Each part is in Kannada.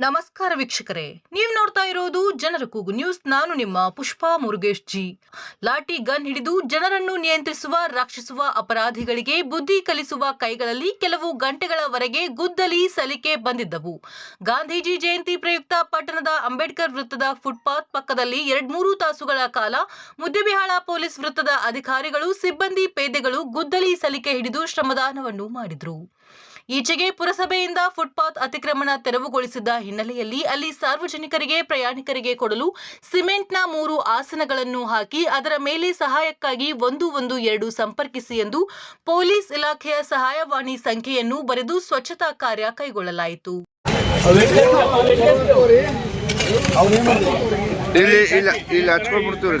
ನಮಸ್ಕಾರ ವೀಕ್ಷಕರೇ. ನೀವು ನೋಡ್ತಾ ಇರೋದು ಜನರ ಕೂಗು ನ್ಯೂಸ್. ನಾನು ನಿಮ್ಮ ಪುಷ್ಪಾ ಮುರುಗೇಶ್ ಜಿ. ಲಾಠಿ ಗನ್ ಹಿಡಿದು ಜನರನ್ನು ನಿಯಂತ್ರಿಸುವ, ರಕ್ಷಿಸುವ ಅಪರಾಧಿಗಳಿಗೆ ಬುದ್ಧಿ ಕಲಿಸುವ ಕೈಗಳಲ್ಲಿ ಕೆಲವು ಗಂಟೆಗಳವರೆಗೆ ಗುದ್ದಲಿ ಸಲಿಕೆ ಬಂದಿದ್ದವು. ಗಾಂಧೀಜಿ ಜಯಂತಿ ಪ್ರಯುಕ್ತ ಪಟ್ಟಣದ ಅಂಬೇಡ್ಕರ್ ವೃತ್ತದ ಫುಟ್ಪಾತ್ ಪಕ್ಕದಲ್ಲಿ ಎರಡ್ಮೂರು ತಾಸುಗಳ ಕಾಲ ಮುದ್ದೆಬಿಹಾಳ ಪೊಲೀಸ್ ವೃತ್ತದ ಅಧಿಕಾರಿಗಳು, ಸಿಬ್ಬಂದಿ ಪೇದೆಗಳು ಗುದ್ದಲಿ ಸಲಿಕೆ ಹಿಡಿದು ಶ್ರಮದಾನವನ್ನು ಮಾಡಿದರು. ಈಚೆಗೆ ಪುರಸಭೆಯಿಂದ ಫುಟ್ಪಾತ್ ಅತಿಕ್ರಮಣ ತೆರವುಗೊಳಿಸಿದ್ದ ಹಿನ್ನೆಲೆಯಲ್ಲಿ ಅಲ್ಲಿ ಸಾರ್ವಜನಿಕರಿಗೆ ಪ್ರಯಾಣಿಕರಿಗೆ ಕೊಡಲು ಸಿಮೆಂಟ್ನ ಮೂರು ಆಸನಗಳನ್ನು ಹಾಕಿ ಅದರ ಮೇಲೆ ಸಹಾಯಕ್ಕಾಗಿ ಒಂದು ಒಂದು ಎರಡು ಸಂಪರ್ಕಿಸಿ ಎಂದು ಪೊಲೀಸ್ ಇಲಾಖೆಯ ಸಹಾಯವಾಣಿ ಸಂಖ್ಯೆಯನ್ನು ಬರೆದು ಸ್ವಚ್ಛತಾ ಕಾರ್ಯ ಕೈಗೊಳ್ಳಲಾಯಿತು. ಇಲ್ಲಿ ಇಲ್ಲ ಇಲ್ಲಿ ಹಚ್ಕೊಂಡ್ಬಿಡ್ತೀವ್ರಿ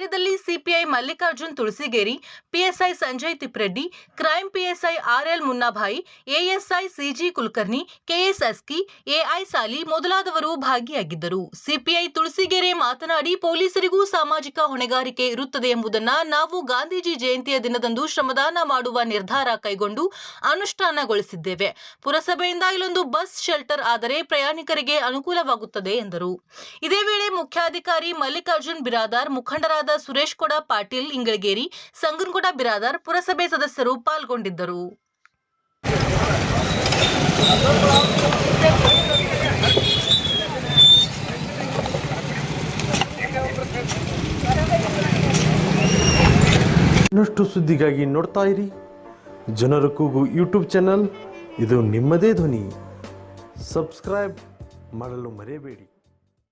ಕಾರ್ಯದಲ್ಲಿ CPI Mallikarjun Tulasigeri, PSI Sanjay Tipreddy, crime PSI RL Munnabhai, ASI CG Kulkarni ಕೆಎಸ್ಎಸ್ಕಿ AI Sali ಮೊದಲಾದವರು ಭಾಗಿಯಾಗಿದ್ದರು. ಸಿಪಿಐ ತುಳಸಿಗೆರೆ ಮಾತನಾಡಿ, ಪೊಲೀಸರಿಗೂ ಸಾಮಾಜಿಕ ಹೊಣೆಗಾರಿಕೆ ಇರುತ್ತದೆ ಎಂಬುದನ್ನು ನಾವು ಗಾಂಧೀಜಿ ಜಯಂತಿಯ ದಿನದಂದು ಶ್ರಮದಾನ ಮಾಡುವ ನಿರ್ಧಾರ ಕೈಗೊಂಡು ಅನುಷ್ಠಾನಗೊಳಿಸಿದ್ದೇವೆ. ಪುರಸಭೆಯಿಂದ ಇಲ್ಲೊಂದು ಬಸ್ ಶೆಲ್ಟರ್ ಆದರೆ ಪ್ರಯಾಣಿಕರಿಗೆ ಅನುಕೂಲವಾಗುತ್ತದೆ ಎಂದರು. ಇದೇ ವೇಳೆ ಮುಖ್ಯಾಧಿಕಾರಿ ಮಲ್ಲಿಕಾರ್ಜುನ್ ಬಿರಾದಾರ್ ಮುಖಂಡರಾದ ಸುರೇಶ್ ಕೊಡ, ಪಾಟೀಲ್ ಇಂಗಳಗೇರಿ ಸಂಗನಗೌಡ ಬಿರಾದಾರ್ ಪುರಸಭೆ ಸದಸ್ಯರು ಪಾಲ್ಗೊಂಡಿದ್ದರು. ಇನ್ನಷ್ಟು ಸುದ್ದಿಗಾಗಿ ನೋಡ್ತಾ ಇರಿ. ಜನರ ಕೂಗು ಯೂಟ್ಯೂಬ್ ಚಾನಲ್. ಇದು ನಿಮ್ಮದೇ ಧ್ವನಿ. ಸಬ್ಸ್ಕ್ರೈಬ್ ಮಾಡಲು ಮರೆಯಬೇಡಿ.